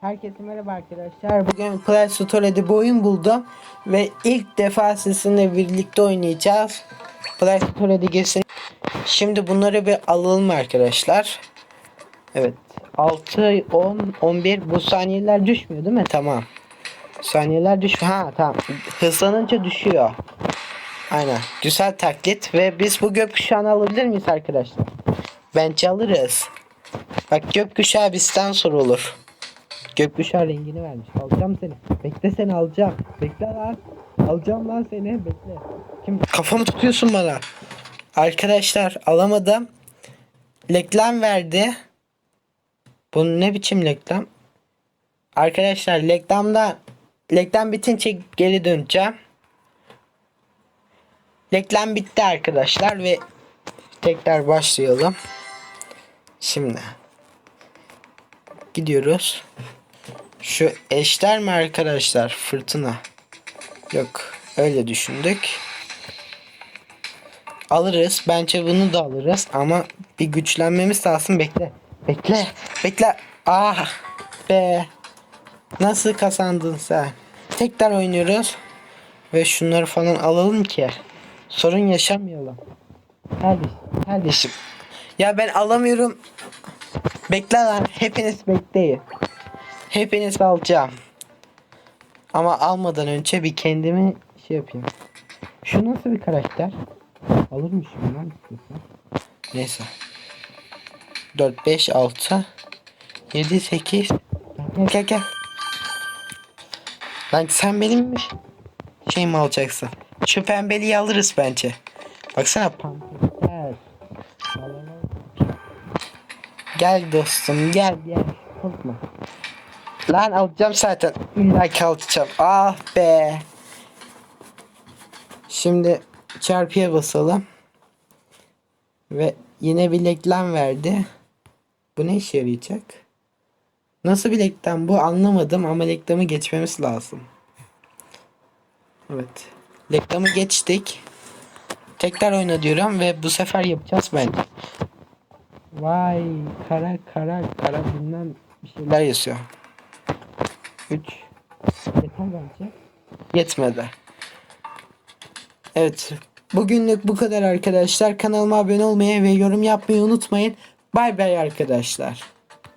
Herkese merhaba arkadaşlar. Bugün Play Store'da bir oyun buldum. Ve ilk defa sizinle birlikte oynayacağız. Play Store'da girsin. Şimdi bunları bir alalım arkadaşlar. Evet. 6, 10, 11 bu saniyeler düşmüyor değil mi? Tamam. Saniyeler düşmüyor. Ha tamam. Hızlanınca düşüyor. Aynen. Güzel taklit ve biz bu gökkuşağını alabilir miyiz arkadaşlar? Bence alırız. Bak gökkuşağı bizden sorulur. Gökkuşağı rengini vermiş. Alacağım seni. Bekle seni alacağım. Bekle lan. Alacağım lan seni. Bekle. Kim? Kafamı tutuyorsun bana. Arkadaşlar alamadım. Reklam verdi. Bu ne biçim reklam? Arkadaşlar reklamda reklam bitince geri döneceğim. Reklam bitti arkadaşlar ve tekrar başlayalım. Şimdi gidiyoruz. Şu eşler mi arkadaşlar? Fırtına. Yok. Öyle düşündük. Alırız. Bence bunu da alırız. Ama bir güçlenmemiz lazım. Bekle. Bekle. Bekle. Ah be. Nasıl kazandın sen? Tekrar oynuyoruz. Ve şunları falan alalım ki. Sorun yaşamayalım. Kardeşim. Kardeşim. Ya ben alamıyorum. Bekle lan. Hepiniz bekleyin. Hepiniz alacağım. Ama almadan önce bir kendimi şey yapayım. Şu nasıl bir karakter? Alırmışım lan istiyorsan. Neyse. 4, 5, 6, 7, 8. Gel gel gel. Lan sen benim şey mi alacaksın? Şu pembeliği alırız bence. Baksana pamper. Gel dostum gel gel. Korkma. Lan alacağım zaten. İlla ki alacağım. Ah be. Şimdi çarpıya basalım. Ve yine bir reklam verdi. Bu ne işe yarayacak? Nasıl bir reklam bu anlamadım ama reklamı geçmemiz lazım. Evet. Reklamı geçtik. Tekrar oyna diyorum ve bu sefer yapacağız bence. Vay kara kara kara bilmem bir şeyler yazıyor. 3 Yeter. Yetmedi. Evet. Bugünlük bu kadar arkadaşlar. Kanalıma abone olmayı ve yorum yapmayı unutmayın. Bay bay arkadaşlar.